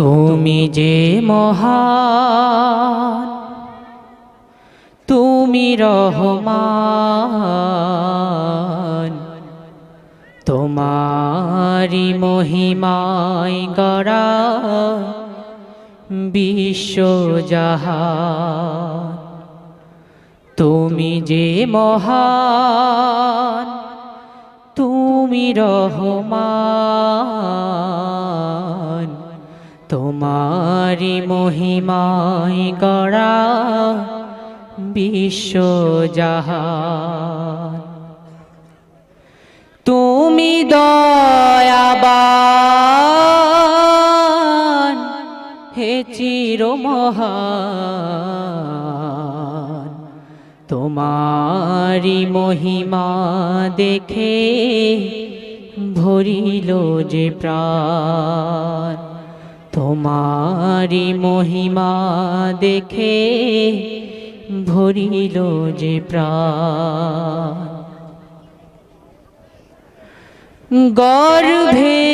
তুমি যে মহান তুমি রহমান। তোমারি মহিমায় গড়া বিশ্বজাহান তুমি যে মহান তুমি রহমান। তোমারি মহিমায় গড়া বিশ্বজাহান তুমি দয়াবান, হে চির মহান তোমারি মহিমা দেখে ভরিল যে প্রাণ। তোমারি মহিমা দেখে ভরিল যে প্রাণ। গর্ভে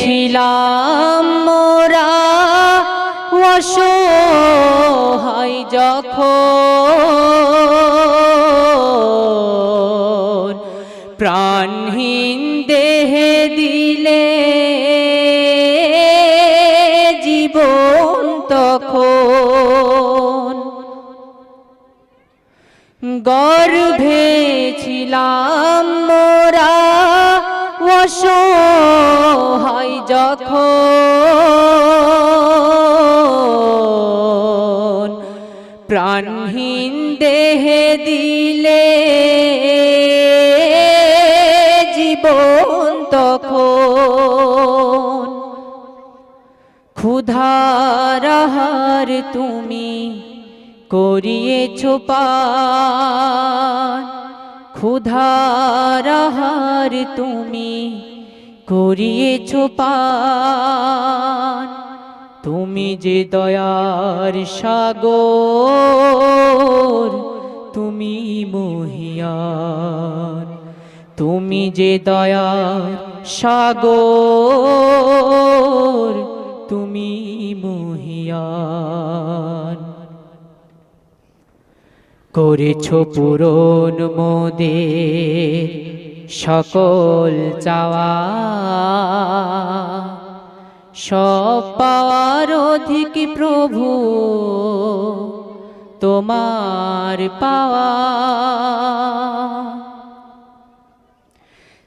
ছিলাম মোরা অসহায় যখন প্রাণহীন গর্ভে ছিলাম মোরা। অসহায় যখন প্রাণহীন দেহে দিলে জীবন তখন ক্ষুধারাহার তুমি করিয়েছ পান। ক্ষুধারাহার তুমি করিয়েছ পান। তুমি যে দয়ার সাগর, তুমি মহিয়ান তুমি যে দয়ার সাগর, তুমি মহিয়ান করেছ পূরণ মোদের সকল চাওয়া। সব পাওয়ার অধিক প্রভু, তোমার পাওয়া।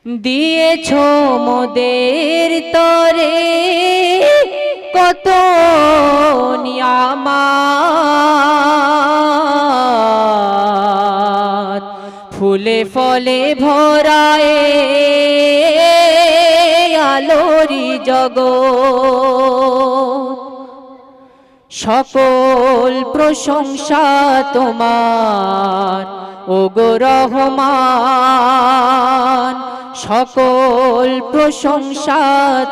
দিয়েছ মোদের তরে কত নিয়ামাত ফুলে ভরায় আলোরি জগৎ সকল প্রশংসা তোমার, ওগো রহমান। সকল প্রশংসা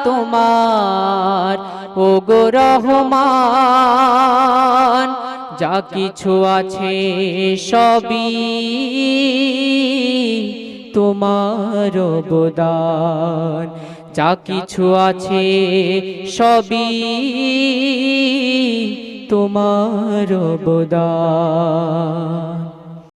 তোমার, ওগো রহমান। যা কিছু আছে সবই তোমার অবদান। যা কিছু আছে সবই তোমার অবদান।